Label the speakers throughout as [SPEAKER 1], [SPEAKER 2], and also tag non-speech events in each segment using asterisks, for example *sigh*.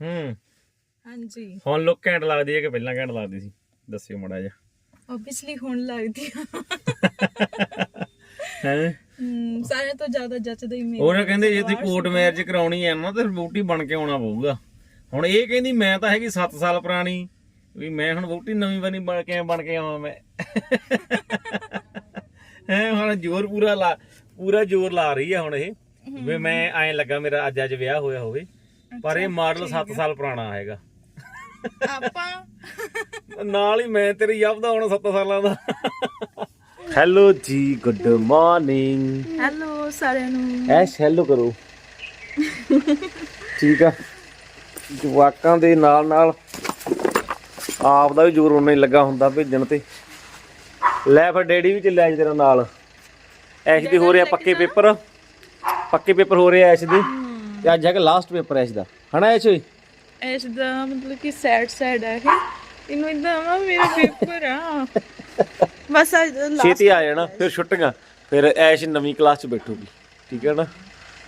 [SPEAKER 1] ਹੂੰ।
[SPEAKER 2] ਹਾਂਜੀ।
[SPEAKER 1] ਹੁਣ ਲੋਕ ਘੈਂਟ ਲੱਗਦੀ ਹੈ ਕਿ ਪਹਿਲਾਂ ਘੈਂਟ ਲੱਗਦੀ ਸੀ? ਦੱਸਿਓ ਮੜਾ ਜਿਹਾ।
[SPEAKER 2] ਆਬਵੀਅਸਲੀ ਹੁਣ ਲੱਗਦੀ ਆ।
[SPEAKER 1] ਹੈ?
[SPEAKER 2] ਸਾਰਿਆਂ ਤੋਂ ਜ਼ਿਆਦਾ ਜੱਚਦਾ ਹੀ ਮੇਰੇ
[SPEAKER 1] ਉਹ ਕਹਿੰਦੇ ਜੇ ਤੁਸੀਂ ਕੋਰਟ ਮੈਰਿਜ ਕਰਾਉਣੀ ਹੈ ਨਾ ਤੇ ਬੂਟੀ ਬਣ ਕੇ ਆਉਣਾ ਪਊਗਾ। ਹੁਣ ਇਹ ਕਹਿੰਦੀ ਮੈਂ ਤਾਂ ਹੈਗੀ 7 ਸਾਲ ਪੁਰਾਣੀ ਵੀ ਮੈਂ ਹੁਣ ਬੂਟੀ ਨਵੀਂ ਬਣੀ ਬਣ ਕੇ ਬਣ ਕੇ ਆਵਾਂ ਮੈਂ। ਹੈ ਹੁਣ ਜ਼ੋਰ ਪੂਰਾ ਲਾ ਪੂਰਾ ਜ਼ੋਰ ਲਾ ਰਹੀ ਆ ਹੁਣ ਇਹ। ਵੀ ਮੈਂ ਐਂ ਲੱਗਾ ਮੇਰਾ ਅੱਜ ਅੱਜ ਵਿਆਹ ਹੋਇਆ ਹੋਵੇ। ਪਰ ਇਹ ਮਾਡਲ 7 ਸਾਲ ਪੁਰਾਣਾ ਹੈਗਾ।
[SPEAKER 2] ਆਪਾਂ?
[SPEAKER 1] ਨਾਲ ਹੀ ਮੈਂ ਤੇਰੀ ਯਬਦਾ ਹੁਣ 7 ਸਾਲਾਂ ਦਾ। Hello ji good morning
[SPEAKER 2] hello ਸਾਰਿਆਂ ਨੂੰ।
[SPEAKER 1] ਐਸ਼ ਹੈਲੋ ਕਰੋ। ਠੀਕ ਆ। ਜਵਾਕਾਂ ਦੇ ਨਾਲ ਨਾਲ ਆਪ ਦਾ ਵੀ ਜ਼ੋਰ ਉਹਨਾਂ ਹੀ ਲੱਗਾ ਹੁੰਦਾ ਭੇਜਣ ਤੇ। ਲੈ ਫਿਰ ਡੈਡੀ ਵੀ ਚੱਲਿਆ ਅੱਜ ਤੇਰਾ ਨਾਲ। ਐਸ਼ ਦੇ ਹੋ ਰਿਹਾ ਪੱਕੇ ਪੇਪਰ। ਪੱਕੇ ਪੇਪਰ ਹੋ ਰਿਹਾ ਐਸ਼ ਦੇ। ਤੇ ਅੱਜ ਹੈਗਾ ਲਾਸਟ ਪੇਪਰ ਐਸ਼ ਦਾ ਹਨਾ ਐਸ਼ ਓਏ
[SPEAKER 2] ਇਸ ਦਾ ਮਤਲਬ ਕਿ ਸੈਡ ਸੈਡ ਹੈ ਇਹ। ਇਹਨੂੰ ਇਦਾਂ ਆ ਮੇਰਾ ਪੇਪਰ ਆ। ਬਸ ਅੱਜ last-
[SPEAKER 1] ਛੇਤੀ ਆ ਜਾਣਾ ਫਿਰ ਛੁੱਟੀਆਂ ਫਿਰ ਐਸ਼ ਨਵੀਂ ਕਲਾਸ ਚ ਬੈਠੂਗੀ। ਠੀਕ ਹੈ ਨਾ?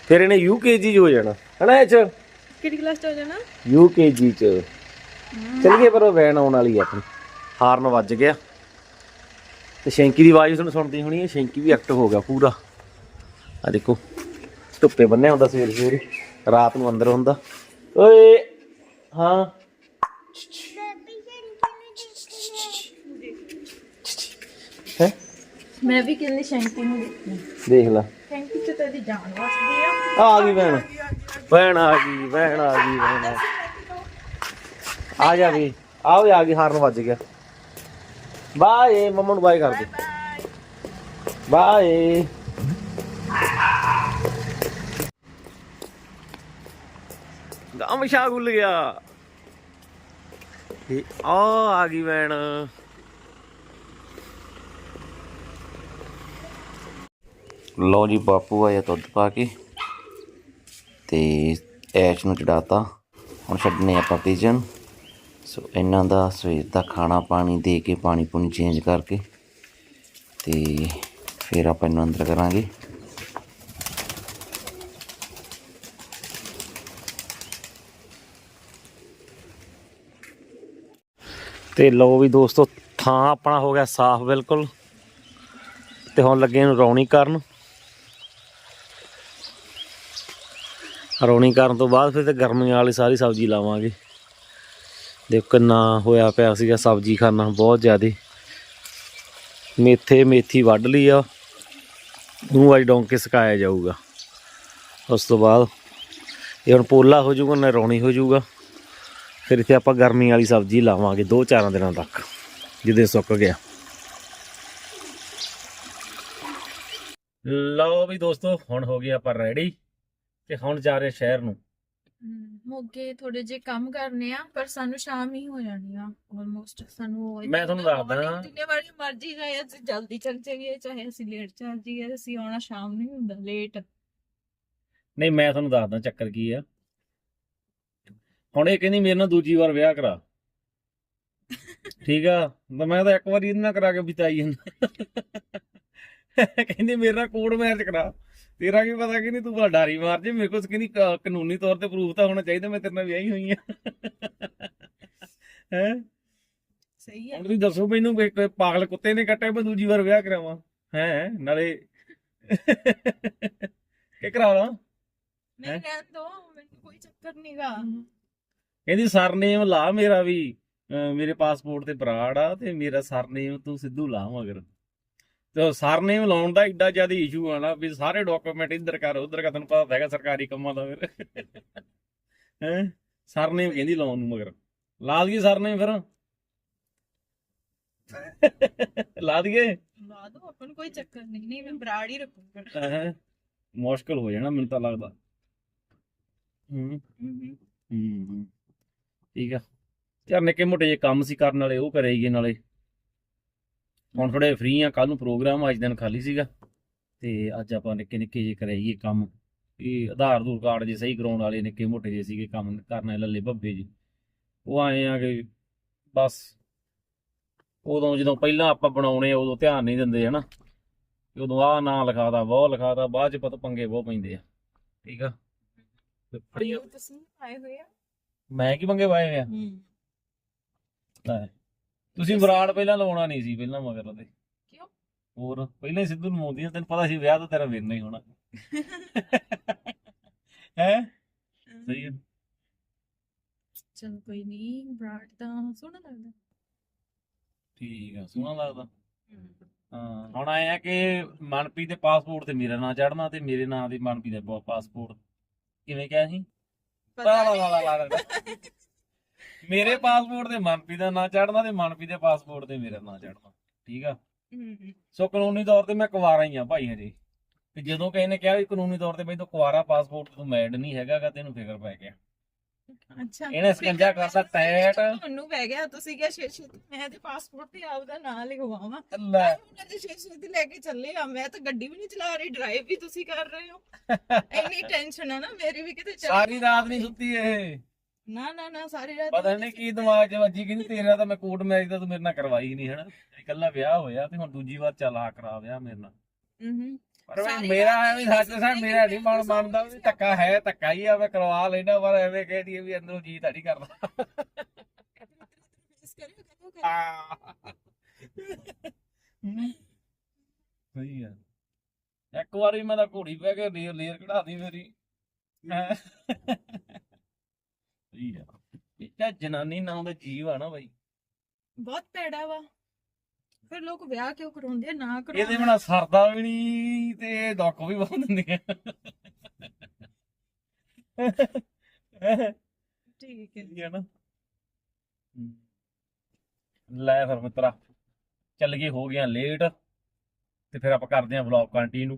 [SPEAKER 1] ਫਿਰ ਇਹਨੇ ਯੂਕੇਜੀ ਹੋ ਜਾਣਾ। ਹਨਾ ਐਸ਼
[SPEAKER 2] ਕਿਹੜੀ ਕਲਾਸ ਚ ਹੋ ਜਾਣਾ?
[SPEAKER 1] ਯੂਕੇਜੀ ਚ। ਚੱਲ ਗਏ ਪਰ ਉਹ ਵੈਨ ਆਉਣ ਵਾਲੀ ਆ ਆਪਣੀ। ਹਾਰਨ ਵੱਜ ਗਿਆ। ਤੇ ਸ਼ੈਂਕੀ ਦੀ ਆਵਾਜ਼ ਤੁਹਾਨੂੰ ਸੁਣਦੀ ਹੋਣੀ ਹੈ ਸ਼ੈਂਕੀ ਵੀ ਐਕਟਿਵ ਹੋ ਗਿਆ ਪੂਰਾ। ਆ ਦੇਖੋ। ਧੁੱਪੇ ਬੰਨਿਆ ਹੁੰਦਾ ਸਵੇਰੇ ਸਵੇਰੇ ਰਾਤ ਨੂੰ ਅੰਦਰ ਹੁੰਦਾ। ਓਏ ਹਾਂ। ਹੈ?
[SPEAKER 2] ਮੈਂ ਵੀ ਕਿੰਨੀ ਸ਼ੈਂਕੀ ਨੂੰ ਦੇਖੀ।
[SPEAKER 1] ਦੇਖ ਲੈ।
[SPEAKER 2] ਸ਼ੈਂਕੀ ਚ ਤਾਂ ਇਹਦੀ ਜਾਨ ਵਸਦੀ ਆ।
[SPEAKER 1] ਆ ਗਈ ਭੈਣ। ਭੈਣ ਆ ਗਈ ਭੈਣ ਆ ਗਈ ਭੈਣ ਆ ਗਈ। ਆ ਜਾ ਵੀ। ਆ ਵੀ ਆ ਗਈ ਹਾਰਨ ਵੱਜ ਗਿਆ। ਬਾਏ ਮੰਮਾ ਨੂੰ ਬਾਏ ਕਰ ਦੇ। ਬਾਏ। ਗਾਮ ਸ਼ਾ ਗੁੱਲ ਗਿਆ। ਇਹ ਆ ਆ ਗਈ ਭੈਣ ਲਓ ਜੀ ਬਾਪੂ ਆਇਆ ਦੁੱਧ ਪਾ ਕੇ ਤੇ ਐਸ਼ ਨੂੰ ਚੜਾਤਾ। ਹੁਣ ਛੱਡਨੇ ਆਪਾਂ ਪੀਜਨ ਸੋ ਇਹਨਾਂ ਦਾ ਸਵੇਰ ਦਾ ਖਾਣਾ ਪਾਣੀ ਦੇ ਕੇ ਪਾਣੀ ਪੂਣੀ ਚੇਂਜ ਕਰਕੇ ਤੇ ਫਿਰ ਆਪਾਂ ਇਹਨੂੰ ਅੰਦਰ ਕਰਾਂਗੇ। ਤੇ ਲਓ ਵੀ ਦੋਸਤੋ, ਥਾਂ ਆਪਣਾ ਹੋ ਗਿਆ ਸਾਫ਼ ਬਿਲਕੁਲ। ਤੇ ਹੁਣ ਲੱਗੇ ਨੂੰ ਰੌਣੀ ਕਰਨ। ਰੌਣੀ ਕਰਨ ਤੋਂ ਬਾਅਦ ਫਿਰ ਤੇ ਗਰਮੀਆਂ ਵਾਲੀ ਸਾਰੀ ਸਬਜ਼ੀ ਲਾਵਾਂਗੇ। ਦੇਖੋ ਕਿੰਨਾ ਹੋਇਆ ਪਿਆ ਸੀਗਾ ਸਬਜ਼ੀ ਖਾਣਾ ਬਹੁਤ ਜ਼ਿਆਦੇ। ਮੇਥੇ, ਮੇਥੀ ਵੱਢ ਲਈ ਆ। ਨੂੰ ਅੱਜ ਡੋਂਕੇ ਸੁਕਾਇਆ ਜਾਊਗਾ। ਉਸ ਤੋਂ ਬਾਅਦ ਇਹ ਹੁਣ ਪੋਲਾ ਹੋ ਜਾਊਗਾ, ਨਾ ਰੌਣੀ ਹੋ ਜਾਊਗਾ। ਫਿਰ ਇੱਥੇ ਆਪਾਂ ਗਰਮੀ ਵਾਲੀ ਸਬਜ਼ੀ ਲਾਵਾਂਗੇ ਦੋ ਚਾਰਾਂ ਦਿਨਾਂ ਤੱਕ ਜਿਹਦੇ ਸੁੱਕ ਗਿਆ। ਲਓ ਵੀ ਦੋਸਤੋ ਹੁਣ ਹੋ ਗਏ ਆਪਾਂ ਰੈਡੀ ਤੇ ਹੁਣ ਜਾ ਰਹੇ ਸ਼ਹਿਰ ਨੂੰ।
[SPEAKER 2] ਮੋਗੇ ਥੋੜੇ ਜੇ ਕੰਮ ਕਰਨੇ ਆ ਪਰ ਸਾਨੂੰ ਸ਼ਾਮ ਹੀ ਹੋ ਜਾਣੀ ਆ ਆਲਮੋਸਟ ਸਾਨੂੰ
[SPEAKER 1] ਮੈਂ ਤੁਹਾਨੂੰ ਦੱਸਦਾ।
[SPEAKER 2] ਜਿੰਨੇ ਵਾਰੀ ਮਰਜ਼ੀ ਗਏ ਅਸੀਂ ਜਲਦੀ ਚੱਲ ਜਾਈਏ ਚਾਹੇ ਅਸੀਂ ਲੇਟ ਚੱਲ ਜਾਈਏ ਅਸੀਂ ਆਉਣਾ ਸ਼ਾਮ ਨੂੰ ਹੀ ਹੁੰਦਾ ਲੇਟ
[SPEAKER 1] ਨਹੀਂ ਮੈਂ ਤੁਹਾਨੂੰ ਦੱਸਦਾ ਚੱਕਰ ਕੀ ਆ। ਹੁਣ ਇਹ ਕਹਿੰਦੀ ਮੇਰੇ ਨਾਲ ਦੂਜੀ ਵਾਰ ਵਿਆਹ ਕਰਾ। ਠੀਕ ਆ? ਤਾਂ ਮੈਂ ਤਾਂ ਇੱਕ ਵਾਰੀ ਇਹਦੇ ਨਾਲ ਕਰਾ ਕੇ ਬਿਤਾਈ ਜਾਂਦਾ। ਕਹਿੰਦੀ ਮੇਰੇ ਨਾਲ ਕੋਡ ਮੈਰਿਜ ਕਰਾ। ਤੇਰਾ ਕੀ ਪਤਾ ਕਿ ਨਹੀਂ ਤੂੰ ਡਾਰੀ ਮਾਰ ਜੇ। ਮੇਰੇ ਕੋਲ ਕਹਿੰਦੀ ਕਾਨੂੰਨੀ ਤੌਰ ਤੇ ਪ੍ਰੂਫ ਤਾਂ ਹੋਣਾ ਚਾਹੀਦਾ ਮੈਂ ਤੇਰੇ ਨਾਲ ਵਿਆਹੀ ਹੋਈ ਆ। ਹੈ?
[SPEAKER 2] ਸਹੀ ਹੈ
[SPEAKER 1] ਹੁਣ ਤੁਸੀਂ ਦੱਸੋ ਮੈਨੂੰ ਇੱਕ ਪਾਗਲ ਕੁੱਤੇ ਨੇ ਕੱਟਿਆ ਮੈਂ ਦੂਜੀ ਵਾਰ ਵਿਆਹ ਕਰਾਵਾਂ। ਹੈ? ਨਾਲੇ ਕੀ ਕਰਾ ਲਾਂ?
[SPEAKER 2] ਨਹੀਂ ਰਹਿਣ ਦੋ ਮੈਨੂੰ ਕੋਈ ਚੱਕਰ ਨਹੀਂਗਾ
[SPEAKER 1] ਕਹਿੰਦੀ ਸਰਨੇਮ ਲਾ ਮੇਰਾ ਵੀ। ਮੇਰੇ ਪਾਸਪੋਰਟ ਤੇ ਬਰਾੜ ਆ ਤੇ ਮੇਰਾ ਸਰਨੇਮ ਤੂੰ ਸਿੱਧੂ ਲਾ ਮਗਰ। ਤੇ ਸਰਨੇਮ ਲਾਉਣ ਦਾ ਏਡਾ ਜ਼ਿਆਦਾ ਇਸ਼ੂ ਆ ਨਾ ਵੀ ਸਾਰੇ ਡਾਕੂਮੈਂਟ ਇੱਧਰ ਕਰ ਉੱਧਰ ਕਰ ਤੈਨੂੰ ਪਤਾ ਹੈਗਾ ਸਰਕਾਰੀ ਕੰਮਾਂ ਦਾ ਫਿਰ। ਹੈ? ਸਰਨੇਮ ਕਹਿੰਦੀ ਲਾਉਣ ਨੂੰ ਮਗਰ। ਲਾ ਦਈਏ ਸਰਨੇਮ ਫਿਰ। ਲਾ ਦਈਏ।
[SPEAKER 2] ਲਾ ਦੋ ਆਪਾਂ ਨੂੰ ਕੋਈ ਚੱਕਰ ਨਹੀਂ ਨਹੀਂ ਮੈਂ ਬਰਾੜ ਹੀ ਰੱਖੂੰਗਾ।
[SPEAKER 1] ਹੈਂ? ਮੁਸ਼ਕਲ ਹੋ ਜਾਣਾ ਮੈਨੂੰ ਤਾਂ ਲੱਗਦਾ। ਹੂੰ। ਹੂੰ। ਠੀਕ ਆ। ਯਾਰ ਨਿੱਕੇ ਮੋਟੇ ਜੇ ਕੰਮ ਸੀ ਕਰਨ ਵਾਲੇ ਉਹ ਕਰੇਗੇ ਨਾਲੇ। ਹੁਣ ਥੋੜੇ ਫ੍ਰੀ ਆ ਕੱਲ ਨੂੰ ਪ੍ਰੋਗਰਾਮ ਅੱਜ ਦਿਨ ਖਾਲੀ ਸੀਗਾ। ਤੇ ਅੱਜ ਆਪਾਂ ਨਿੱਕੇ ਨਿੱਕੇ ਜੇ ਕਰਾਈਏ ਕੰਮ। ਇਹ ਆਧਾਰ ਦੂਰ ਕਾਰਡ ਜੇ ਸਹੀ ਕਰਾਉਣ ਵਾਲੇ ਨਿੱਕੇ ਮੋਟੇ ਜੇ ਸੀਗੇ ਕੰਮ ਕਰਨੇ ਲੱਲੇ ਭੱਬੇ ਜੀ। ਉਹ ਆਏ ਆ ਕਿ ਬਸ ਉਦੋਂ ਜਦੋਂ ਪਹਿਲਾਂ ਆਪਾਂ ਬਣਾਉਣੇ ਆ ਉਦੋਂ ਧਿਆਨ ਨਹੀਂ ਦਿੰਦੇ ਹਨਾ। ਕਿ ਉਦੋਂ ਆਹ ਨਾਂ ਲਿਖਾਤਾ ਬਹੁਤ ਲਿਖਾਤਾ ਬਾਅਦ ਚ ਪਤਾ ਪੰਗੇ ਬਹੁਤ ਪੈਂਦੇ ਆ। ਠੀਕ ਆ। ਤੇ ਫੜੀਆਂ।
[SPEAKER 2] ਤੁਸੀਂ ਆਏ ਹੋਏ ਆ।
[SPEAKER 1] ਮੈਂ ਕੀ ਮੰਗੇ ਪਾਏ ਆ?
[SPEAKER 2] ਹੂੰ।
[SPEAKER 1] ਲੈ। ਤੁਸੀਂ ਬਰਾੜ ਪਹਿਲਾਂ ਲਵਾਉਣਾ ਨਹੀਂ ਸੀ ਪਹਿਲਾਂ ਮਗਰ ਉਹਦੇ।
[SPEAKER 2] ਕਿਉਂ?
[SPEAKER 1] ਹੋਰ ਪਹਿਲਾਂ ਹੀ ਸਿੱਧੂ ਨੂੰ ਮੋਦੀ ਤੈਨੂੰ ਪਤਾ ਸੀ ਵਿਆਹ ਤਾਂ ਤੇਰਾ ਵੇਰਨਾ ਹੀ ਹੋਣਾ। *laughs* ਹੈ? ਸਹੀ ਹੈ
[SPEAKER 2] ਚਲ ਕੋਈ ਨਹੀਂ ਬਰਾੜ ਤਾਂ ਸੋਹਣਾ ਲੱਗਦਾ।
[SPEAKER 1] ਠੀਕ ਆ ਸੋਹਣਾ ਲੱਗਦਾ। ਹਾਂ। ਹੁਣ ਆਇਆ ਕਿ ਮਨਪ੍ਰੀਤ ਦੇ ਪਾਸਪੋਰਟ ਤੇ ਮੇਰਾ ਨਾਂ ਚੜਨਾ ਤੇ ਮੇਰੇ ਨਾਂ ਦੇ ਮਨਪ੍ਰੀਤ ਦੇ ਪਾਸਪੋਰਟ। ਕਿਵੇਂ ਕਿਹਾ ਸੀ? ਲਾ ਲਾ ਲਾ ਲਾ ਲਾ। ਮੇਰੇ ਪਾਸਪੋਰਟ ਤੇ ਮਨਪ੍ਰੀਤ ਦਾ ਨਾਂ ਚੜਨਾ ਤੇ ਮਨਪ੍ਰੀਤ ਦੇ ਪਾਸਪੋਰਟ ਤੇ ਮੇਰਾ ਨਾਂ ਚੜਨਾ ਠੀਕ ਆ? ਸੋ ਕਾਨੂੰਨੀ ਤੌਰ ਤੇ ਮੈਂ ਕੁਵਾਰਾ ਹੀ ਆ ਭਾਈ ਹਜੇ। ਤੇ ਜਦੋਂ ਕਿਸੇ ਨੇ ਕਿਹਾ ਵੀ ਕਾਨੂੰਨੀ ਤੌਰ ਤੇ ਬਈ ਤੂੰ ਕੁਵਾਰਾ ਪਾਸਪੋਰਟ ਤੂੰ ਮੈਡ ਨਹੀਂ ਹੈਗਾਗਾ ਤੈਨੂੰ ਫਿਕਰ ਪੈ ਗਿਆ।
[SPEAKER 2] ਅੱਛਾ
[SPEAKER 1] ਇਹਨੇ ਸਕੰਜਾ ਕਰਤਾ ਟੈਟ
[SPEAKER 2] ਤੁਹਾਨੂੰ ਪੈ ਗਿਆ ਤੁਸੀਂ ਕਿਹਾ ਛੇ ਛੇ ਮੈਂ ਤੇ ਪਾਸਪੋਰਟ ਤੇ ਆਪਦਾ ਨਾਂ ਲਿਖਵਾਵਾਂ।
[SPEAKER 1] ਲੈ।
[SPEAKER 2] ਉਹਨਾਂ ਦੇ ਛੇ ਛੇ ਤੇ ਲੈ ਕੇ ਚੱਲੇ ਆ ਮੈਂ ਤਾਂ ਗੱਡੀ ਵੀ ਨਹੀਂ ਚਲਾ ਰਹੀ ਡਰਾਈਵ ਵੀ ਤੁਸੀਂ ਕਰ ਰਹੇ ਹੋ। ਇੰਨੀ ਟੈਨਸ਼ਨ ਆ ਨਾ ਮੇਰੀ ਵੀ ਕਿਤੇ ਚੱਲ
[SPEAKER 1] ਸਾਰੀ ਰਾਤ ਨਹੀਂ ਸੁੱਤੀ ਇਹ।
[SPEAKER 2] ਨਾ ਨਾ ਨਾ ਸਾਰੀ ਰਾਤ
[SPEAKER 1] ਪਤਾ ਨਹੀਂ ਕੀ ਦਿਮਾਗ 'ਚ ਵੱਜੀ ਕਹਿੰਦੀ ਤੇਰਾ ਤਾਂ ਮੈਂ ਕੋਰਟ ਮੈਰਿਜ ਦਾ ਤੂੰ ਮੇਰੇ ਨਾਲ ਕਰਵਾਈ ਨਹੀਂ ਹਨਾ? ਇਕੱਲਾ ਵਿਆਹ ਹੋਇਆ ਤੇ ਹੁਣ ਦੂਜੀ ਵਾਰ ਚੱਲ ਕਰਾ ਵਿਆਹ ਮੇਰੇ ਨਾਲ।
[SPEAKER 2] ਹੂੰ।
[SPEAKER 1] ਪਰ
[SPEAKER 2] ਸਾਰੀ
[SPEAKER 1] ਮੇਰਾ ਐਵੇਂ ਸੱਚ
[SPEAKER 2] ਸੁੱਤੀ
[SPEAKER 1] ਮੇਰਾ ਨਹੀਂ ਮਨ ਮੰਨਦਾ ਵੀ ਧੱਕਾ ਹੈ ਧੱਕਾ ਹੀ ਆ ਮੈਂ ਕਰਵਾ ਲੈਣਾ ਪਰ ਐਵੇਂ ਕਹਿ ਦਈਏ ਵੀ ਅੰਦਰੋਂ ਜੀ ਤਾਂ ਨਹੀਂ ਕਰਦਾ। ਸਹੀ ਆ। ਇੱਕ ਵਾਰੀ ਮੈਂ ਤਾਂ ਘੋੜੀ ਪੈ ਕੇ ਲੇਰ ਲੇਰ ਕਢਾਦੀ ਮੇਰੀ। ਸਹੀ ਆ। ਇਹ ਤਾਂ ਜਨਾਨੀ ਨਾਂ ਦਾ ਜੀਵ ਆ ਨਾ ਬਾਈ।
[SPEAKER 2] ਬਹੁਤ ਪੈੜਾ ਵਾ। ਫਿਰ ਲੋਕ ਵਿਆਹ ਕਿਉਂ ਕਰਾਉਂਦੇ ਆ? ਨਾ
[SPEAKER 1] ਇਹਦੇ
[SPEAKER 2] ਕਰਾਉਣ
[SPEAKER 1] ਬਿਨਾ ਸਰਦਾ ਵੀ ਨਹੀਂ ਤੇ ਦੁੱਖ ਵੀ ਬਹੁਤ ਦਿੰਦੀਆਂ
[SPEAKER 2] ਠੀਕ ਹੈ।
[SPEAKER 1] ਠੀਕ ਹੈ ਨਾ? ਲੈ ਫਿਰ ਮਿੱਤਰਾ ਚੱਲ ਗਏ ਹੋ ਗਿਆ ਲੇਟ ਤੇ ਫਿਰ ਆਪਾਂ ਕਰਦੇ ਆਂ ਵਲੌਗ ਕੰਟੀਨਿਊ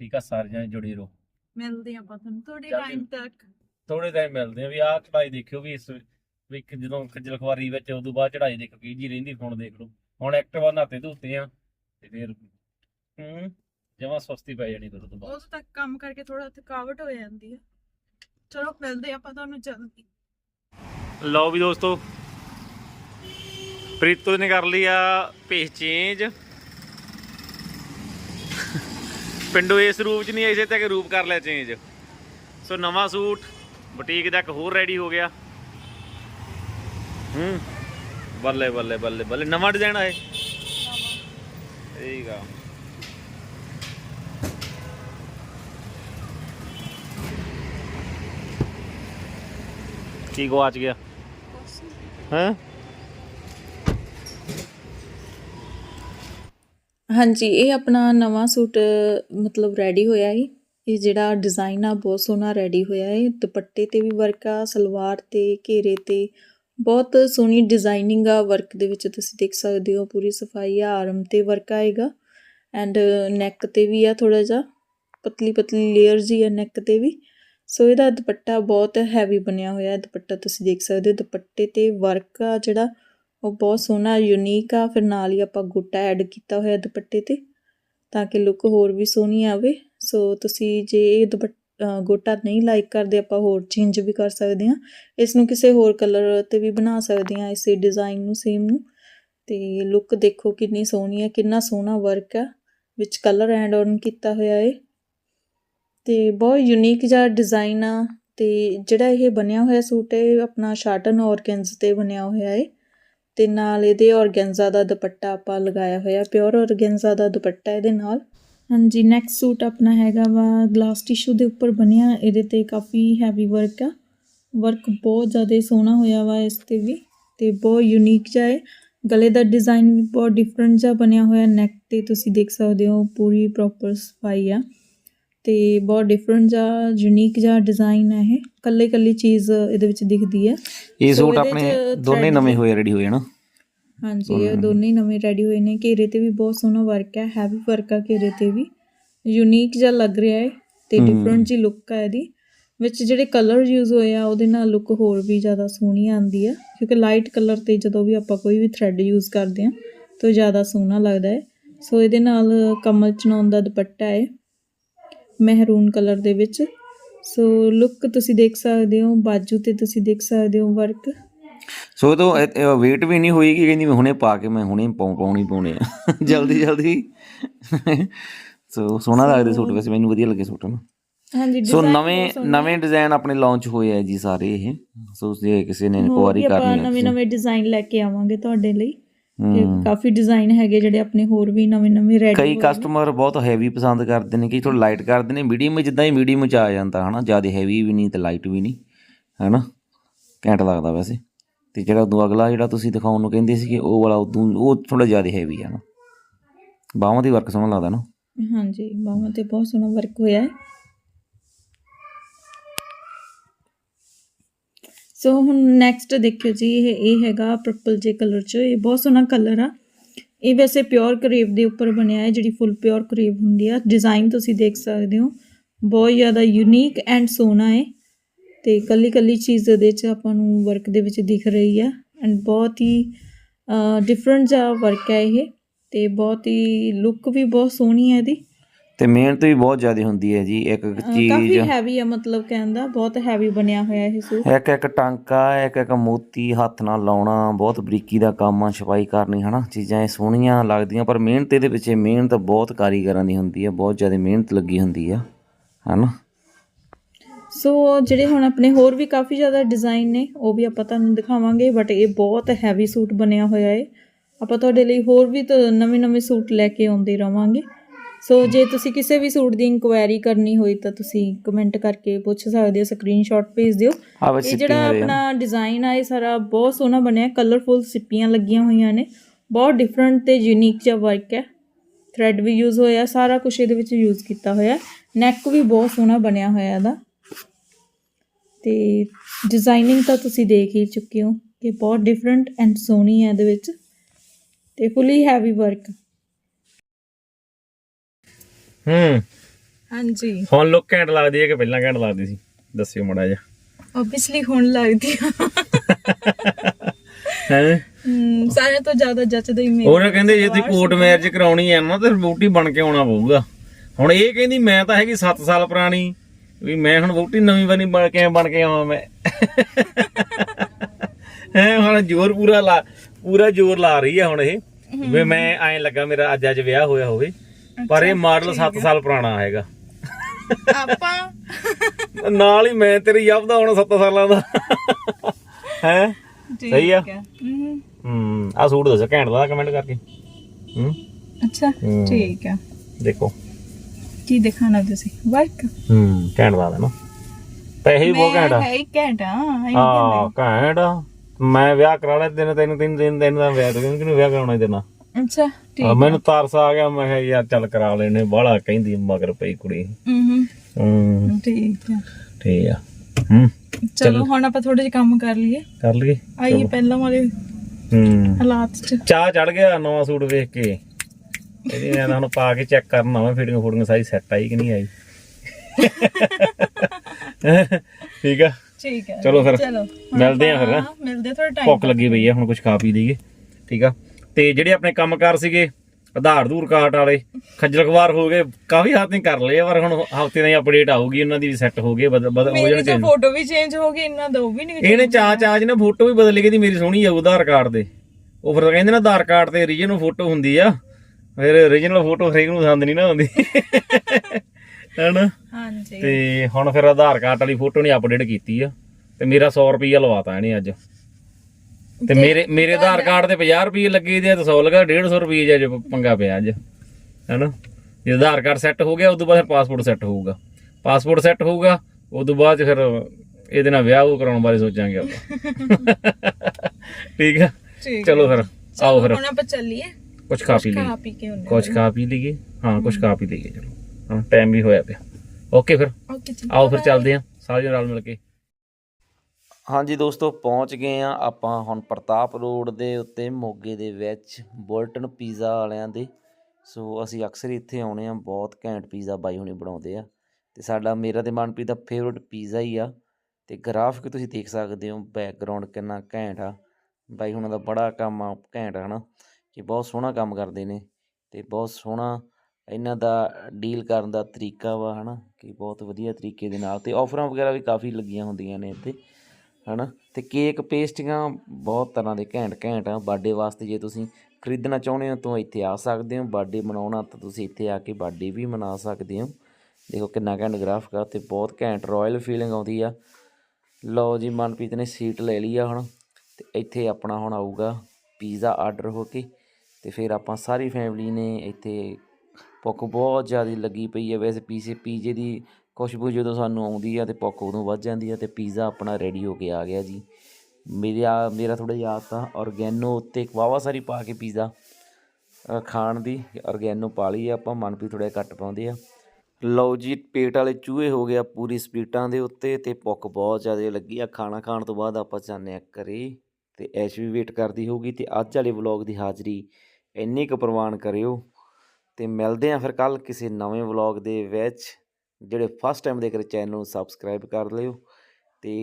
[SPEAKER 1] ਠੀਕ ਆ ਸਾਰੇ ਜਣੇ ਜੁੜੇ ਰਹੋ।
[SPEAKER 2] ਮਿਲਦੇ ਆਪਾਂ ਤੁਹਾਨੂੰ ਥੋੜੇ
[SPEAKER 1] ਚੱਲ
[SPEAKER 2] ਟਾਈਮ ਤੱਕ।
[SPEAKER 1] ਥੋੜੇ ਟਾਈਮ ਮਿਲਦੇ ਆ ਵੀ ਆਹ ਚੜਾਈ ਦੇਖਿਓ ਵੀ ਇਸ ਵੀ ਇੱਕ ਜਦੋਂ ਖੱਜਲ ਖਵਾਰੀ ਵਿੱਚ ਉਦੋਂ ਬਾਅਦ ਚੜਾਈ ਦੇਖੋ ਕੀ ਜੀ ਰਹਿੰਦੀ ਹੁਣ ਦੇਖ ਲਓ। ਹੁਣ ਐਕਟਿਵਾ ਨਾਤੇ ਧੋਤੇ ਆ ਤੇ ਫਿਰ ਹੂੰ ਜਮਾ ਸਸਤੀ ਪੈ ਜਾਣੀ ਬਾਅਦ।
[SPEAKER 2] ਉਦੋਂ ਤੱਕ ਕੰਮ ਕਰਕੇ ਥੋੜਾ ਥਕਾਵਟ ਹੋ ਜਾਂਦੀ ਹੈ ਚਲੋ ਮਿਲਦੇ ਆਪਾਂ ਤੁਹਾਨੂੰ ਜਲਦੀ।
[SPEAKER 1] ਲਓ ਵੀ ਦੋਸਤੋ ਪ੍ਰੀਤੋ ਨੇ ਕਰ ਲਈ ਆ ਪੇਸ ਚੇਂਜ। ਪਿੰਡੋ ਇਸ ਰੂਪ ਚ ਨਹੀਂ ਇਸੇ ਤੱਕ ਰੂਪ ਕਰ ਲਿਆ ਚੇਂਜ। ਸੋ ਨਵਾਂ ਸੂਟ ਬੁਟੀਕ ਦਾ ਇੱਕ ਹੋਰ ਰੈਡੀ ਹੋ ਗਿਆ। ਹੂੰ। ਬੱਲੇ ਬੱਲੇ ਬੱਲੇ ਬੱਲੇ ਨਵਾਂ ਡਿਜ਼ਾਈਨ ਆਏ ਠੀਕ ਆ। ਕੀ ਗਵਾਚ ਗਿਆ? ਹੈਂ?
[SPEAKER 2] ਹਾਂਜੀ, ਇਹ ਆਪਣਾ ਨਵਾਂ ਸੂਟ, ਮਤਲਬ ਰੈਡੀ ਹੋਇਆ ਹੈ ਇਹ ਜਿਹੜਾ ਡਿਜ਼ਾਈਨ ਆ, ਬਹੁਤ ਸੋਹਣਾ ਰੈਡੀ ਹੋਇਆ ਹੈ ਦੁਪੱਟੇ ਤੇ ਵੀ ਵਰਕ ਆ, ਸਲਵਾਰ ਤੇ, ਘੇਰੇ ਤੇ ਬਹੁਤ ਸੋਹਣੀ ਡਿਜ਼ਾਈਨਿੰਗ ਆ ਵਰਕ ਦੇ ਵਿੱਚ ਤੁਸੀਂ ਦੇਖ ਸਕਦੇ ਹੋ, ਪੂਰੀ ਸਫ਼ਾਈ ਆ ਆਰਮ ਤੇ ਵਰਕ ਆਏਗਾ ਐਂਡ ਨੈਕ ਤੇ ਵੀ ਆ ਥੋੜਾ ਜਿਹਾ, ਪਤਲੀ ਪਤਲੀ ਲੇਅਰਸ ਹੀ ਆ ਨੈਕ ਤੇ ਵੀ। ਸੋ ਇਹਦਾ ਦੁਪੱਟਾ ਬਹੁਤ ਹੈਵੀ ਬਣਿਆ ਹੋਇਆ ਹੈ ਦੁਪੱਟਾ ਤੁਸੀਂ ਦੇਖ ਸਕਦੇ ਹੋ, ਦੁਪੱਟੇ ਤੇ ਵਰਕ ਆ ਜਿਹੜਾ, ਉਹ ਬਹੁਤ ਸੋਹਣਾ ਯੂਨੀਕ ਆ, ਫਿਰ ਨਾਲ ਹੀ ਆਪਾਂ ਗੋਟਾ ਐਡ ਕੀਤਾ ਹੋਇਆ ਦੁਪੱਟੇ ਤੇ ਤਾਂ ਕਿ ਲੁੱਕ ਹੋਰ ਵੀ ਸੋਹਣੀ ਆਵੇ। ਸੋ ਤੁਸੀਂ ਜੇ ਇਹ ਦੁਪੱਟ- ਗੋਟਾ ਨਹੀਂ ਲਾਈਕ ਕਰਦੇ, ਆਪਾਂ ਹੋਰ ਚੇਂਜ ਵੀ ਕਰ ਸਕਦੇ ਹਾਂ। ਇਸ ਨੂੰ ਕਿਸੇ ਹੋਰ ਕਲਰ ਤੇ ਵੀ ਬਣਾ ਸਕਦੇ ਹਾਂ, ਇਸੇ ਡਿਜ਼ਾਈਨ ਨੂੰ ਸੇਮ ਨੂੰ। ਤੇ ਲੁੱਕ ਦੇਖੋ ਕਿੰਨੀ ਸੋਹਣੀ ਹੈ, ਕਿੰਨਾ ਸੋਹਣਾ ਵਰਕ ਆ ਵਿੱਚ ਕਲਰ ਐਡ ਔਨ ਕੀਤਾ ਹੋਇਆ ਹੈ। ਤੇ ਬਹੁਤ ਯੂਨੀਕ ਜਿਹਾ ਡਿਜ਼ਾਈਨ ਆ। ਤੇ ਜਿਹੜਾ ਇਹ ਬਣਿਆ ਹੋਇਆ ਸੂਟ ਹੈ ਆਪਣਾ ਸ਼ਾਟਨ ਔਰਗੈਂਜ਼ ਤੇ ਬਣਿਆ ਹੋਇਆ ਹੈ। ਤੇ ਨਾਲ ਇਹਦੇ ਔਰਗੈਂਜ਼ਾ ਦਾ ਦੁਪੱਟਾ ਆਪਾਂ ਲਗਾਇਆ ਹੋਇਆ ਪਿਓਰ ਔਰਗੈਂਜ਼ਾ ਦਾ ਦੁਪੱਟਾ ਇਹਦੇ ਨਾਲ। ਹਾਂਜੀ ਨੈਕਸਟ ਸੂਟ ਆਪਣਾ ਹੈਗਾ ਵਾ ਗਲਾਸ ਟਿਸ਼ੂ ਦੇ ਉੱਪਰ ਬਣਿਆ ਇਹਦੇ ਤੇ ਕਾਫੀ ਹੈਵੀ ਵਰਕ ਆ। ਵਰਕ ਬਹੁਤ ਜ਼ਿਆਦਾ ਸੋਹਣਾ ਹੋਇਆ ਵਾ ਇਸ ਤੇ ਵੀ ਤੇ ਬਹੁਤ ਯੂਨੀਕ ਜਿਹਾ ਹੈ ਗਲੇ ਦਾ ਡਿਜ਼ਾਈਨ ਵੀ ਬਹੁਤ ਡਿਫਰੈਂਟ ਜਿਹਾ ਬਣਿਆ ਹੋਇਆ ਨੈਕ ਤੇ ਤੁਸੀਂ ਦੇਖ ਸਕਦੇ ਹੋ ਪੂਰੀ ਪ੍ਰੋਪਰ ਸਫ਼ਾਈ ਆ। ਤੇ ਬਹੁਤ ਡਿਫਰੈਂਟ ਜਿਹਾ ਯੂਨੀਕ ਜਿਹਾ ਡਿਜ਼ਾਈਨ ਹੈ ਇਹ। ਕੱਲੇ ਕੱਲੀ ਚੀਜ਼ ਇਹਦੇ ਵਿੱਚ ਦਿਖਦੀ ਹੈ
[SPEAKER 3] ਇਹ ਸੂਟ ਆਪਣੇ ਦੋਨੇ ਨਵੇਂ ਹੋਏ ਰੈਡੀ ਹੋਏ ਨਾ?
[SPEAKER 2] ਹਾਂਜੀ ਇਹ ਦੋਨੇ ਹੀ ਨਵੇਂ ਰੈਡੀ ਹੋਏ ਨੇ। ਘੇਰੇ ਤੇ ਵੀ ਬਹੁਤ ਸੋਹਣਾ ਵਰਕ ਹੈ ਹੈਵੀ ਵਰਕ ਆ ਘੇਰੇ ਤੇ ਵੀ। ਯੂਨੀਕ ਜਿਹਾ ਲੱਗ ਰਿਹਾ ਹੈ ਤੇ। ਡਿਫਰੈਂਟ ਜੀ ਲੁੱਕ ਆ ਇਹਦੀ। ਵਿੱਚ ਜਿਹੜੇ ਕਲਰ ਯੂਜ਼ ਹੋਏ ਆ ਉਹਦੇ ਨਾਲ ਲੁੱਕ ਹੋਰ ਵੀ ਜ਼ਿਆਦਾ ਸੋਹਣੀ ਆਉਂਦੀ ਆ। ਕਿਉਂਕਿ ਲਾਈਟ ਕਲਰ ਤੇ ਜਦੋਂ ਵੀ ਆਪਾਂ ਕੋਈ ਵੀ ਥ੍ਰੈਡ ਯੂਜ਼ ਕਰਦੇ ਆ ਤਾਂ ਜ਼ਿਆਦਾ ਸੋਹਣਾ ਲੱਗਦਾ ਹੈ। ਸੋ ਇਹਦੇ ਨਾਲ ਕਮਲ ਚਨਾਉਣ ਦਾ ਦੁਪੱਟਾ ਹੈ ਮਹਿਰੂਨ ਕਲਰ ਦੇ ਵਿੱਚ। ਸੋ ਲੁੱਕ ਤੁਸੀਂ ਦੇਖ ਸਕਦੇ ਹੋ ਬਾਜੂ ਤੇ ਤੁਸੀਂ ਦੇਖ ਸਕਦੇ ਹੋ ਵਰਕ
[SPEAKER 3] ਸੋ ਇਹ ਤੋਂ ਵੇਟ ਵੀ ਨਹੀਂ ਹੋਏਗੀ ਕਹਿੰਦੀ ਮੈਂ ਹੁਣੇ ਪਾ ਕੇ ਮੈਂ ਹੁਣੇ ਪਾਉ ਪਾਉਣੀ ਪਾਉਣੇ ਆ। ਜਲਦੀ ਜਲਦੀ। ਸੋ ਸੋਹਣਾ ਲੱਗਦਾ ਸੂਟ ਵੈਸੇ ਮੈਨੂੰ ਵਧੀਆ ਲੱਗੇ ਸੂਟ ਨਾ
[SPEAKER 2] ਹਾਂਜੀ
[SPEAKER 3] ਸੋ ਨਵੇਂ। ਨਵੇਂ ਡਿਜ਼ਾਈਨ ਆਪਣੇ ਲਾਂਚ ਹੋਏ ਆ ਜੀ ਸਾਰੇ ਇਹ। ਸੋ ਜੇ ਕਿਸੇ ਨੇ ਇਨਕੁਆਰੀ ਕਰਨੀ ਹੈ
[SPEAKER 2] ਨਵੇਂ ਨਵੇਂ ਡਿਜ਼ਾਈਨ ਲੈ ਕੇ ਆਵਾਂਗੇ ਤੁਹਾਡੇ ਲਈ। ਕਿ। ਕਾਫੀ ਡਿਜ਼ਾਈਨ ਹੈਗੇ ਜਿਹੜੇ ਆਪਣੇ ਹੋਰ ਵੀ ਨਵੇਂ ਨਵੇਂ ਰੈਡੀ
[SPEAKER 3] ਕਈ ਕਸਟਮਰ ਬਹੁਤ ਹੈਵੀ ਪਸੰਦ ਕਰਦੇ ਨੇ ਕਈ ਥੋੜਾ ਲਾਈਟ ਕਰਦੇ ਨੇ ਮੀਡੀਅਮ ਜਿੱਦਾਂ ਹੀ ਮੀਡੀਅਮ ਚ ਆ ਜਾਂਦਾ ਹਨਾ। ਜ਼ਿਆਦਾ ਹੈਵੀ ਵੀ ਨਹੀਂ ਤੇ ਲਾਈਟ ਵੀ ਨਹੀਂ ਹਨਾ। ਘੈਂਟ ਲੱਗਦਾ ਵੈਸੇ। ਤੇ ਜਿਹੜਾ ਉਦੋਂ ਅਗਲਾ ਜਿਹੜਾ ਤੁਸੀਂ ਦਿਖਾਉਣ ਨੂੰ ਕਹਿੰਦੇ ਸੀ ਕਿ ਉਹ ਵਾਲਾ ਉਦੋਂ, ਉਹ ਥੋੜਾ ਜ਼ਿਆਦਾ ਹੈਵੀ ਆ ਨਾ। ਬਾਹਾਂ ਦੀ ਵਰਕ ਸੋਹਣਾ ਲੱਗਦਾ ਨਾ।
[SPEAKER 2] ਹਾਂਜੀ, ਬਾਹਾਂ ਤੇ ਬਹੁਤ ਸੋਹਣਾ ਵਰਕ ਹੋਇਆ ਹੈ। ਸੋ ਹੁਣ ਨੈਕਸਟ ਦੇਖਿਓ ਜੀ, ਇਹ ਇਹ ਹੈਗਾ ਪਰਪਲ ਜੇ ਕਲਰ ਚ, ਇਹ ਬਹੁਤ ਸੋਹਣਾ ਕਲਰ ਆ। ਇਹ ਵੈਸੇ ਪਿਓਰ ਕਰੇਵ ਦੇ ਉੱਪਰ ਬਣਿਆ ਹੈ, ਜਿਹੜੀ ਫੁੱਲ ਪਿਓਰ ਕਰੇਵ ਹੁੰਦੀ ਆ। ਡਿਜ਼ਾਈਨ ਤੁਸੀਂ ਦੇਖ ਸਕਦੇ ਹੋ, ਬਹੁਤ ਜ਼ਿਆਦਾ ਯੂਨੀਕ ਐਂਡ ਸੋਹਣਾ ਹੈ। ਤੇ ਕੱਲੀ ਕੱਲੀ ਚੀਜ਼ ਦੇ ਚ ਆਪਾਂ ਨੂੰ ਵਰਕ ਦੇ ਵਿੱਚ ਦਿਖ ਰਹੀ ਆ। ਐਂਡ ਬਹੁਤ ਹੀ ਡਿਫਰੈਂਟ ਜਿਹਾ ਵਰਕ ਹੈ ਇਹ ਤੇ ਬਹੁਤ ਹੀ ਲੁੱਕ ਵੀ ਬਹੁਤ ਸੋਹਣੀ ਹੈ ਇਹਦੀ।
[SPEAKER 3] ਤੇ ਮਿਹਨਤ ਵੀ ਬਹੁਤ ਜ਼ਿਆਦਾ ਹੁੰਦੀ ਹੈ ਜੀ ਇੱਕ ਇੱਕ
[SPEAKER 2] ਅਹ ਕਾਫੀ
[SPEAKER 3] ਚੀਜ਼
[SPEAKER 2] ਹੈਵੀ ਆ ਮਤਲਬ ਕਹਿੰਦਾ ਬਹੁਤ ਹੈਵੀ ਬਣਿਆ ਹੋਇਆ ਇਹ ਸੂਟ
[SPEAKER 3] ਇੱਕ ਇੱਕ ਟਾਂਕਾ ਇੱਕ ਇੱਕ ਮੋਤੀ ਹੱਥ ਨਾਲ ਲਾਉਣਾ ਬਹੁਤ ਬਰੀਕੀ ਦਾ ਕੰਮ ਆ ਛਪਾਈ ਕਰਨੀ ਹਨਾ ਚੀਜ਼ਾਂ ਇਹ ਸੋਹਣੀਆਂ ਲੱਗਦੀਆਂ ਪਰ ਮਿਹਨਤ ਇਹਦੇ ਪਿੱਛੇ ਮਿਹਨਤ ਬਹੁਤ ਕਾਰੀਗਰਾਂ ਦੀ ਹੁੰਦੀ ਹੈ ਬਹੁਤ ਜ਼ਿਆਦਾ ਮਿਹਨਤ ਲੱਗੀ ਹੁੰਦੀ ਆ ਹਨਾ।
[SPEAKER 2] ਸੋ ਜਿਹੜੇ ਹੁਣ ਆਪਣੇ ਹੋਰ ਵੀ ਕਾਫੀ ਜ਼ਿਆਦਾ ਡਿਜ਼ਾਈਨ ਨੇ ਉਹ ਵੀ ਆਪਾਂ ਤੁਹਾਨੂੰ ਦਿਖਾਵਾਂਗੇ ਬਟ ਇਹ ਬਹੁਤ ਹੈਵੀ ਸੂਟ ਬਣਿਆ ਹੋਇਆ ਹੈ ਆਪਾਂ ਤੁਹਾਡੇ ਲਈ ਹੋਰ ਵੀ ਤਾਂ ਨਵੇਂ ਨਵੇਂ ਸੂਟ ਲੈ ਕੇ ਆਉਂਦੇ ਰਵਾਂਗੇ। ਸੋ ਜੇ ਤੁਸੀਂ ਕਿਸੇ ਵੀ ਸੂਟ ਦੀ ਇਨਕੁਆਇਰੀ ਕਰਨੀ ਹੋਈ ਤਾਂ ਤੁਸੀਂ ਕਮੈਂਟ ਕਰਕੇ ਪੁੱਛ ਸਕਦੇ ਹੋ ਸਕਰੀਨਸ਼ਾਟ ਭੇਜ ਦਿਓ। ਇਹ ਜਿਹੜਾ ਆਪਣਾ ਡਿਜ਼ਾਈਨ ਆ ਇਹ ਸਾਰਾ ਬਹੁਤ ਸੋਹਣਾ ਬਣਿਆ ਕਲਰਫੁਲ ਸਿੱਪੀਆਂ ਲੱਗੀਆਂ ਹੋਈਆਂ ਨੇ। ਬਹੁਤ ਡਿਫਰੈਂਟ ਤੇ ਯੂਨੀਕ ਜਿਹਾ ਵਰਕ ਹੈ। ਥ੍ਰੈਡ ਵੀ ਯੂਜ਼ ਹੋਇਆ ਸਾਰਾ ਕੁਝ ਇਹਦੇ ਵਿੱਚ ਯੂਜ਼ ਕੀਤਾ ਹੋਇਆ। ਨੈਕ ਵੀ ਬਹੁਤ ਸੋਹਣਾ ਬਣਿਆ ਹੋਇਆ ਇਹਦਾ। ਤੇ ਡਿਜ਼ਾਈਨਿੰਗ ਤਾਂ ਤੁਸੀਂ ਦੇਖ ਹੀ ਚੁੱਕੇ ਹੋ ਕਿ ਬਹੁਤ ਡਿਫਰੈਂਟ ਐਂਡ ਸੋਹਣੀ ਹੈ ਇਹਦੇ ਵਿੱਚ ਤੇ ਫੁੱਲੀ ਹੈਵੀ ਵਰਕ
[SPEAKER 1] ਹੂੰ।
[SPEAKER 2] ਹਾਂਜੀ।
[SPEAKER 1] ਹੁਣ ਲੁੱਕ ਘੈਂਟ ਲੱਗਦੀ ਹੈ ਕਿ ਪਹਿਲਾਂ ਘੈਂਟ ਲੱਗਦੀ ਸੀ? ਦੱਸਿਓ ਮੜਾ ਜਿਹਾ।
[SPEAKER 2] ਆਬਵੀਅਸਲੀ ਹੁਣ ਲੱਗਦੀ
[SPEAKER 1] ਹੈ?
[SPEAKER 2] ਸਾਰਿਆਂ ਤੋਂ ਜ਼ਿਆਦਾ ਜੱਚਦਾ ਹੀ ਮੇਰੇ
[SPEAKER 1] ਉਹ ਕਹਿੰਦੇ ਜੇ ਤੁਸੀਂ ਕੋਰਟ ਮੈਰਿਜ ਕਰਾਉਣੀ ਹੈ ਨਾ ਤੇ ਬੂਟੀ ਬਣ ਕੇ ਆਉਣਾ ਪਊਗਾ। ਹੁਣ ਇਹ ਕਹਿੰਦੀ ਮੈਂ ਤਾਂ ਹੈਗੀ 7 ਸਾਲ ਪੁਰਾਣੀ। ਵੀ ਮੈਂ ਹੁਣ ਬੂਟੀ ਨਵੀਂ ਬਣੀ ਬਣ ਕੇ ਬਣ ਕੇ ਆਵਾਂ ਮੈਂ। ਹੈ ਹੁਣ ਜ਼ੋਰ ਪੂਰਾ ਲਾ ਪੂਰਾ ਜ਼ੋਰ ਲਾ ਰਹੀ ਹੈ ਹੁਣ ਇਹ। ਵੀ ਮੈਂ ਐਂ ਲੱਗਾ ਮੇਰਾ ਅੱਜ ਅੱਜ ਵਿਆਹ ਹੋਇਆ ਹੋਵੇ ਪਰ ਇਹ ਮਾਡਲ 7 ਸਾਲ ਪੁਰਾਣਾ ਹੈਗਾ।
[SPEAKER 2] ਆਪਾਂ?
[SPEAKER 1] ਨਾਲ ਹੀ ਮੈਂ ਤੇਰੀ ਯਬਦਾ ਹੁਣ 7 ਸਾਲਾਂ ਦਾ। ਹੈ? ਸਹੀ ਆ?
[SPEAKER 2] ਹਮ,
[SPEAKER 1] ਹੂੰ। ਆ ਸੂਟ ਦੱਸੋ ਘੈਂਟ ਦਾ ਕਮੈਂਟ ਕਰਕੇ। ਹੂੰ?
[SPEAKER 2] ਅੱਛਾ। ਠੀਕ ਆ
[SPEAKER 1] ਦੇਖੋ।
[SPEAKER 2] ਕੀ ਦਿਖਾਣਾ ਤੁਸੀਂ? ਵਰਕ?
[SPEAKER 1] ਹੂੰ ਘੈਂਟ ਦਾ ਨਾ। ਪੈਸੇ ਵੀ ਬਹੁਤ ਘੈਂਟ ਆ।
[SPEAKER 2] ਹੈ ਹੀ ਘੈਂਟਾ
[SPEAKER 1] ਹਾਂ ਘੈਂਟ ਆ। ਮੈਂ ਵਿਆਹ ਕਰਾ ਲਿਆ ਦਿਨ ਤੈਨੂੰ ਤਿੰਨ ਦਿਨ ਦਿਨ ਦਾ ਵਿਆਹ ਤੇ ਕਿਹਨੂੰ ਵਿਆਹ ਕਰਾਉਣਾ ਤੇਰੇ ਨਾਲ?
[SPEAKER 2] ਅੱਛਾ
[SPEAKER 1] ਆ, ਮੈਨੂੰ ਤਰਸ ਆ ਗਿਆ ਮੈਂ ਕਿਹਾ ਯਾਰ ਚੱਲ ਕਰਾ ਲੈਨੇ ਬਾਹਲਾ ਕਹਿੰਦੀ ਮਗਰ ਪਈ ਕੁੜੀ।
[SPEAKER 2] ਹਮ
[SPEAKER 1] ਹੂੰ।
[SPEAKER 2] ਠੀਕ ਆ।
[SPEAKER 1] ਠੀਕ ਆ। ਹੂੰ
[SPEAKER 2] ਚਲੋ ਹੁਣ ਆਪਾਂ ਥੋੜੇ ਜਿਹਾ ਕੰਮ ਕਰ ਲਈਏ।
[SPEAKER 1] ਕਰ ਲਈਏ?
[SPEAKER 2] ਆਈਏ ਪਹਿਲਾਂ ਵਾਲੇ
[SPEAKER 1] ਹੂੰ।
[SPEAKER 2] ਹਾਲਾਤ 'ਚ।
[SPEAKER 1] ਚਾਹ ਚੜ ਗਿਆ ਨਵਾਂ ਸੂਟ ਵੇਖ ਕੇ। ਇਹਦੀ ਮੈਂ ਤਾਂ ਹੁਣ ਪਾ ਕੇ ਚੈੱਕ ਕਰਨਾ ਵਾ ਫੀਡਿੰਗ ਫੂਡਿੰਗ ਸਾਰੀ ਸੈੱਟ ਆਈ ਕਿ ਨਹੀਂ ਆਈ। ਠੀਕ ਆ?
[SPEAKER 2] ਠੀਕ ਹੈ
[SPEAKER 1] ਚਲੋ ਫਿਰ
[SPEAKER 2] ਚਲੋ।
[SPEAKER 1] ਮਿਲਦੇ ਆ ਫਿਰ ਹੈਂ?
[SPEAKER 2] ਮਿਲਦੇ ਥੋੜਾ ਟਾਈਮ
[SPEAKER 1] ਭੁੱਖ ਲੱਗੀ ਪਈ ਆ ਹੁਣ ਕੁਝ ਖਾ ਪੀ ਲਈਏ। ਠੀਕ ਆ? ਤੇ ਜਿਹੜੇ ਆਪਣੇ ਕੰਮਕਾਰ ਸੀਗੇ ਆਧਾਰ ਧੂਰ ਕਾਰਡ ਵਾਲੇ ਖੱਜਲ ਖਵਾਰ ਹੋ ਗਏ ਕਾਫੀ ਹੱਦ ਤੱਕ ਕਰ ਲਏ ਆ, ਪਰ ਹੁਣ ਹਫ਼ਤੇ ਦੀ ਅਪਡੇਟ ਆਊਗੀ ਉਹਨਾਂ ਦੀ ਵੀ ਸੈੱਟ ਹੋ ਗਏ ਬਦ ਬਦ- ਹੋ ਜਾਣ ਚੇਂਜ
[SPEAKER 2] ਫੋਟੋ ਵੀ ਚੇਂਜ ਹੋ ਗਈ ਇੰਨਾ ਦੋ ਵੀ ਨਹੀਂ
[SPEAKER 1] ਇਹਨੇ ਚਾਹ ਚਾਹ ਚ ਨਾ ਫੋਟੋ ਵੀ ਬਦਲ ਲਈ ਦੀ ਮੇਰੀ ਸੋਹਣੀ ਆਊ ਆਧਾਰ ਕਾਰਡ ਦੇ। ਉਹ ਫਿਰ ਕਹਿੰਦੇ ਨਾ ਆਧਾਰ ਕਾਰਡ ਤੇ ਰੀਜਨਲ ਫੋਟੋ ਹੁੰਦੀ ਆ। ਫਿਰ ਓਰੀਜਨਲ ਫੋਟੋ ਹਰੇਕ ਨੂੰ ਪਸੰਦ ਨਹੀਂ ਨਾ ਹੁੰਦੀ ਹੈਨਾ?
[SPEAKER 2] ਹਾਂਜੀ।
[SPEAKER 1] ਤੇ ਹੁਣ ਫਿਰ ਆਧਾਰ ਕਾਰਡ ਵਾਲੀ ਫੋਟੋ ਨੇ ਅਪਡੇਟ ਕੀਤੀ ਆ। ਤੇ ਮੇਰਾ 100 ਰੁਪਈਆ ਲਵਾਤਾ ਇਹਨੇ ਅੱਜ। ਤੇ ਮੇਰੇ ਮੇਰੇ ਆਧਾਰ ਕਾਰਡ ਤੇ 50 ਰੁਪਏ ਲੱਗੇ ਦੇ ਤੇ 100 ਲਗਾ 150 ਰੁਪਏ ਜੇ ਪੰਗਾ ਪਿਆ ਅੱਜ। ਹੈਨਾ? ਜੇ ਆਧਾਰ ਕਾਰਡ ਸੈੱਟ ਹੋ ਗਿਆ ਉਸ ਤੋਂ ਬਾਅਦ ਪਾਸਪੋਰਟ ਸੈੱਟ ਹੋਊਗਾ। ਪਾਸਪੋਰਟ ਸੈੱਟ ਹੋਊਗਾ ਉਸ ਤੋਂ ਬਾਅਦ ਫਿਰ ਇਹਦੇ ਨਾਲ ਵਿਆਹ ਉਹ ਕਰਾਉਣ ਬਾਰੇ ਸੋਚਾਂਗੇ ਆਪਾਂ। *laughs* ਠੀਕ ਆ? ਚਲੋ ਫਿਰ ਆਓ ਫਿਰ।
[SPEAKER 2] ਹੁਣ ਆਪਾਂ ਚੱਲੀਏ।
[SPEAKER 1] ਕੁਝ ਖਾ ਪੀ ਲਈਏ।
[SPEAKER 2] ਖਾ ਪੀ ਕੇ ਹੁੰਦੇ
[SPEAKER 1] ਕੁਝ ਖਾ ਪੀ ਲਈਏ। ਹਾਂ ਕੁਝ ਖਾ ਪੀ ਲਈਏ ਚਲੋ। ਹਾਂ ਟਾਈਮ ਵੀ ਹੋਇਆ ਪਿਆ। ਓਕੇ ਫਿਰ।
[SPEAKER 2] ਓਕੇ ਜੀ
[SPEAKER 1] ਆਓ ਫਿਰ ਚੱਲਦੇ ਆਂ ਸਾਰਿਆਂ ਨਾਲ ਮਿਲ ਕੇ।
[SPEAKER 3] ਹਾਂਜੀ ਦੋਸਤੋ ਪਹੁੰਚ ਗਏ ਆ ਆਪਾਂ ਹੁਣ ਪ੍ਰਤਾਪ ਰੋਡ ਦੇ ਉੱਤੇ ਮੋਗੇ ਦੇ ਵਿੱਚ ਬੁਲਟਨ ਪੀਜ਼ਾ ਵਾਲਿਆਂ ਦੇ। ਸੋ ਅਸੀਂ ਅਕਸਰ ਇੱਥੇ ਆਉਣੇ ਆ ਬਹੁਤ ਘੈਂਟ ਪੀਜ਼ਾ ਬਾਈ ਹੁਣੀ ਬਣਾਉਂਦੇ ਆ। ਤੇ ਸਾਡਾ ਮੇਰਾ ਤੇ ਮਨਪ੍ਰੀਤ ਦਾ ਫੇਵਰਟ ਪੀਜ਼ਾ ਹੀ ਆ। ਤੇ ਗ੍ਰਾਫਿਕ ਤੁਸੀਂ ਦੇਖ ਸਕਦੇ ਹੋ ਬੈਕਗ੍ਰਾਉਂਡ ਕਿੰਨਾ ਘੈਂਟ ਆ। ਬਾਈ ਹੁਣਾਂ ਦਾ ਬੜਾ ਕੰਮ ਆ ਘੈਂਟ ਹਨਾ? ਕਿ ਬਹੁਤ ਸੋਹਣਾ ਕੰਮ ਕਰਦੇ ਨੇ ਤੇ ਬਹੁਤ ਸੋਹਣਾ ਇਹਨਾਂ ਦਾ ਡੀਲ ਕਰਨ ਦਾ ਤਰੀਕਾ ਵਾ, ਹਨਾ, ਕਿ ਬਹੁਤ ਵਧੀਆ ਤਰੀਕੇ ਦੇ ਨਾਲ ਤੇ ਆਫਰਾਂ ਵਗੈਰਾ ਵੀ ਕਾਫੀ ਲੱਗੀਆਂ ਹੁੰਦੀਆਂ ਨੇ ਇੱਥੇ, ਹਨਾ, ਤੇ ਕੇਕ ਪੇਸਟੀਆਂ ਬਹੁਤ ਤਰ੍ਹਾਂ ਦੇ ਘੈਂਟ ਘੈਂਟ ਆ ਬਰਥਡੇ ਵਾਸਤੇ ਜੇ ਤੁਸੀਂ ਖਰੀਦਣਾ ਚਾਹੁੰਦੇ ਹੋ ਤਾਂ ਇੱਥੇ ਆ ਸਕਦੇ ਹੋ ਬਰਥਡੇ ਮਨਾਉਣਾ ਤਾਂ ਤੁਸੀਂ ਇੱਥੇ ਆ ਕੇ ਬਰਥਡੇ ਵੀ ਮਨਾ ਸਕਦੇ ਹੋ, ਦੇਖੋ ਕਿੰਨਾ ਘੈਂਟ ਗ੍ਰਾਫਿਕ ਆ ਤੇ ਬਹੁਤ ਘੈਂਟ ਰਾਇਲ ਫੀਲਿੰਗ ਆਉਂਦੀ ਆ, ਲਓ ਜੀ ਮਨਪ੍ਰੀਤ ਨੇ ਸੀਟ ਲੈ ਲਈ ਆ ਹੁਣ ਤੇ ਇੱਥੇ ਆਪਣਾ ਹੁਣ ਆਊਗਾ ਪੀਜ਼ਾ ਆਰਡਰ ਹੋ ਕੇ ਤੇ ਫਿਰ ਆਪਾਂ ਸਾਰੀ ਫੈਮਿਲੀ ਨੇ ਇੱਥੇ ਭੁੱਖ ਬਹੁਤ ਜ਼ਿਆਦਾ ਲੱਗੀ ਪਈ ਹੈ। ਵੈਸੇ ਪੀਸੇ ਪੀਜੇ ਦੀ ਖੁਸ਼ਬੂ ਜਦੋਂ ਸਾਨੂੰ ਆਉਂਦੀ ਆ ਤੇ ਭੁੱਖ ਉਦੋਂ ਵੱਧ ਜਾਂਦੀ ਆ ਤੇ ਪੀਜ਼ਾ ਆਪਣਾ ਰੈਡੀ ਹੋ ਕੇ ਆ ਗਿਆ ਜੀ। ਮੇਰਾ ਮੇਰਾ ਥੋੜਾ ਯਾਦ ਤਾਂ ਔਰਗੈਨੋ ਉੱਤੇ ਵਾਵਾ ਸਾਰੀ ਪਾ ਕੇ ਪੀਜ਼ਾ ਖਾਣ ਦੀ। ਔਰਗੈਨੋ ਪਾ ਲਈ ਆ ਆਪਾਂ, ਮਨਪ੍ਰੀਤ ਥੋੜਾ ਘੱਟ ਪਾਉਂਦੇ ਆ। ਲਓ ਜੀ, ਪੇਟ ਵਾਲੇ ਚੂਹੇ ਹੋ ਗਿਆ ਪੂਰੀ ਸਪੀਟਾਂ ਦੇ ਉੱਤੇ ਤੇ ਭੁੱਖ ਬਹੁਤ ਜ਼ਿਆਦਾ ਲੱਗੀ ਆ। ਖਾਣਾ ਖਾਣ ਤੋਂ ਬਾਅਦ ਆਪਾਂ ਚਾਹੁੰਦੇ ਆ ਕਰੇ ਤੇ ਐਸ਼ ਵੀ ਵੇਟ ਕਰਦੀ ਹੋਊਗੀ ਤੇ ਅੱਜ ਵਾਲੇ ਵਲੌਗ ਦੀ ਹਾਜ਼ਰੀ ਇੰਨੀ ਕੁ ਪ੍ਰਵਾਨ ਕਰਿਓ। ਤੇ ਮਿਲਦੇ ਆ ਫਿਰ ਕੱਲ ਕਿਸੇ ਨਵੇਂ ਵਲੌਗ ਦੇ ਵਿੱਚ ਜਿਹੜੇ ਫਸਟ ਟਾਈਮ ਦੇਖ ਰਹੇ ਚੈਨਲ ਨੂੰ ਸਬਸਕ੍ਰਾਈਬ ਕਰ ਲਿਓ। ਤੇ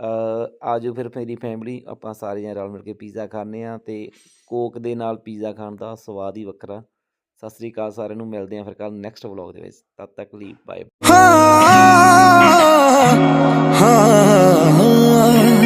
[SPEAKER 3] ਅ, ਆਜੋ ਫਿਰ ਮੇਰੀ ਫੈਮਿਲੀ ਆਪਾਂ ਸਾਰੇ ਜਣੇ ਰਲ ਮਿਲ ਕੇ ਪੀਜ਼ਾ ਖਾਣੇ ਆ ਤੇ ਕੋਕ ਦੇ ਨਾਲ ਪੀਜ਼ਾ ਖਾਣ ਦਾ ਸਵਾਦ ਹੀ ਵੱਖਰਾ। ਸਤਿ ਸ੍ਰੀ ਅਕਾਲ ਸਾਰਿਆਂ ਨੂੰ ਮਿਲਦੇ ਆ ਫਿਰ ਕੱਲ ਨੈਕਸਟ ਵਲੌਗ ਦੇ ਵਿੱਚ। ਤਦ ਤੱਕ ਲਈ ਬਾਏ
[SPEAKER 4] ਹਾਂ ਹਾਂ।